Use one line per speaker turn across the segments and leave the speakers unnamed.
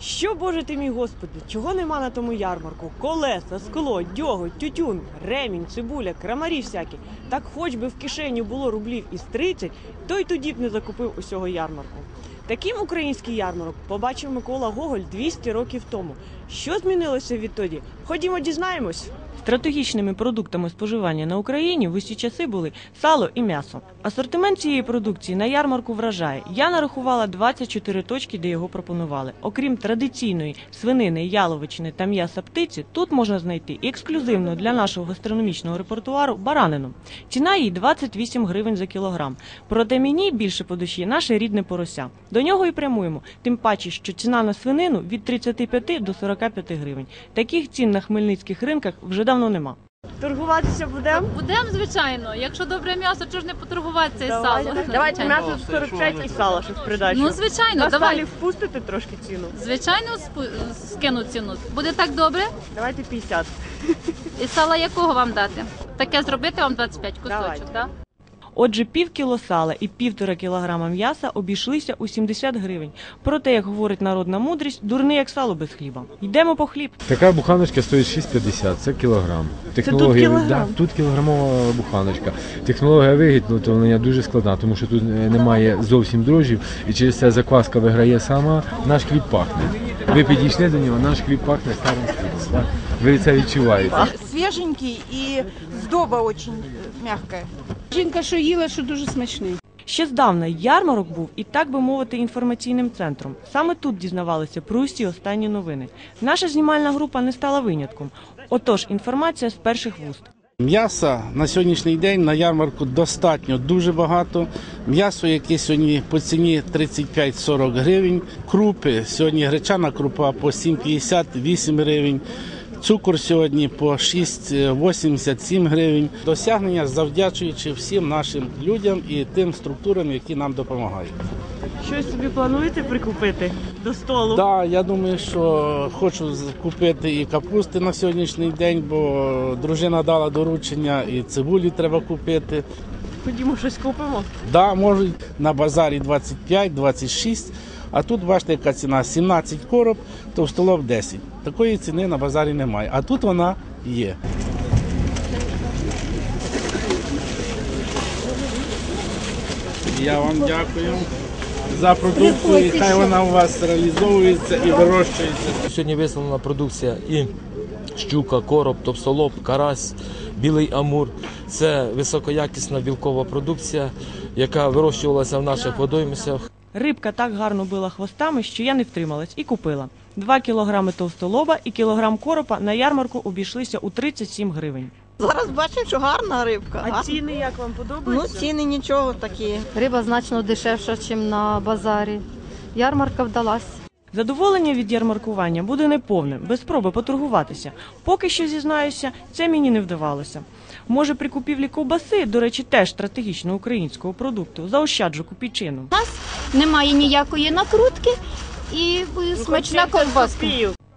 Що боже ти мій господи, чого нема на тому ярмарку? Колеса, скло, дьоготь, тютюн, ремінь, цибуля, крамарі всякі. Так хоч би в кишені було рублів із 30, то й тоді б не закупив усього ярмарку. Таким український ярмарок побачив Микола Гоголь 200 років тому. Що змінилося відтоді? Ходімо дізнаємось. Стратегічними продуктами споживання на Україні в усі часи були сало і м'ясо. Асортимент цієї продукції на ярмарку вражає. Я нарахувала 24 точки, де його пропонували. Окрім традиційної свинини, яловичини та м'яса птиці, тут можна знайти ексклюзивно для нашого гастрономічного репертуару баранину. Ціна їй 28 гривень за кілограм. Проте мені більше по душі наше рідне порося. До нього і прямуємо. Тим паче, що ціна на свинину від 35 до 45 гривень. Таких цін на хмельницьких ринках вже давно нема. Торгуватися будемо?
Будемо, звичайно. Якщо добре м'ясо, чого ж не поторгуватися і сало?
Давайте
Звичайно.
м'ясо 45 і сало щось придачу.
Ну, звичайно,
На
давай.
сталі впустите трошки ціну.
Звичайно, спу- скину ціну. Буде так добре?
Давайте 50.
І сала якого вам дати? Таке зробити вам 25 кусочок,
Давайте.
так?
Отже, пів кіло сала і півтора кілограма м'яса обійшлися у 70 гривень. Проте, як говорить народна мудрість, дурний як сало без хліба. Йдемо по хліб.
Така буханочка стоїть 6,50, це кілограм.
тут кілограм?
Да, тут кілограмова буханочка. Технологія виготовлення дуже складна, тому що тут е, немає зовсім дрожжів, і через це закваска виграє сама. Наш хліб пахне. Ви підійшли до нього, наш хліб пахне старим хлібом. Ви це відчуваєте.
свеженький и сдоба очень мягкая.
Жінка, що їла, що дуже смачний.
Ще здавна ярмарок був і так би мовити інформаційним центром. Саме тут дізнавалися про усі останні новини. Наша знімальна група не стала винятком. Отож, інформація з перших вуст.
М'яса на сьогоднішній день на ярмарку достатньо дуже багато. М'ясо, яке сьогодні по ціні 35-40 гривень. Крупи сьогодні гречана крупа по 7,50-8 гривень. Цукор сьогодні по 6,87 гривень. Досягнення завдячуючи всім нашим людям і тим структурам, які нам допомагають.
Щось собі плануєте прикупити до столу?
Так, я думаю, що хочу купити і капусти на сьогоднішній день, бо дружина дала доручення, і цибулі треба купити.
Ходімо щось купимо.
Да, можуть на базарі 25-26, а тут бачите, яка ціна 17 короб, товстолоб 10. Такої ціни на базарі немає. А тут вона є. Я вам дякую за продукцію, і хай вона у вас реалізовується і вирощується.
Сьогодні виставлена продукція і щука, короб, топсолоб, карась, білий амур. Це високоякісна білкова продукція, яка вирощувалася в наших водоймицях.
Рибка так гарно била хвостами, що я не втрималась і купила. Два кілограми товстолоба і кілограм коропа на ярмарку обійшлися у 37 гривень.
Зараз бачимо, що гарна рибка.
А
а?
ціни як вам подобаються?
Ну, ціни нічого такі.
Риба значно дешевша, ніж на базарі. Ярмарка вдалась.
Задоволення від ярмаркування буде неповним, без спроби поторгуватися. Поки що зізнаюся, це мені не вдавалося. Може, при купівлі ковбаси, до речі, теж стратегічно українського продукту, заощаджу копійчину.
немає ніякої накрутки і е, смачна ковбаска.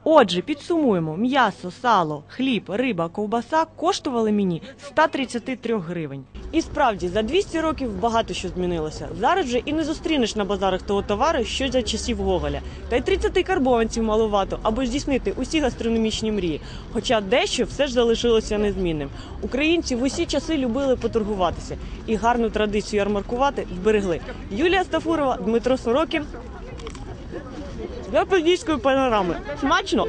Отже, підсумуємо: м'ясо, сало, хліб, риба, ковбаса коштували мені 133 гривень. І справді, за 200 років багато що змінилося. Зараз вже і не зустрінеш на базарах того товару, що за часів Гоголя. Та й 30 карбованців маловато, аби здійснити усі гастрономічні мрії. Хоча дещо все ж залишилося незмінним. Українці в усі часи любили поторгуватися і гарну традицію ярмаркувати зберегли. Юлія Стафурова, Дмитро Сорокін. Для подільської панорами. Смачно!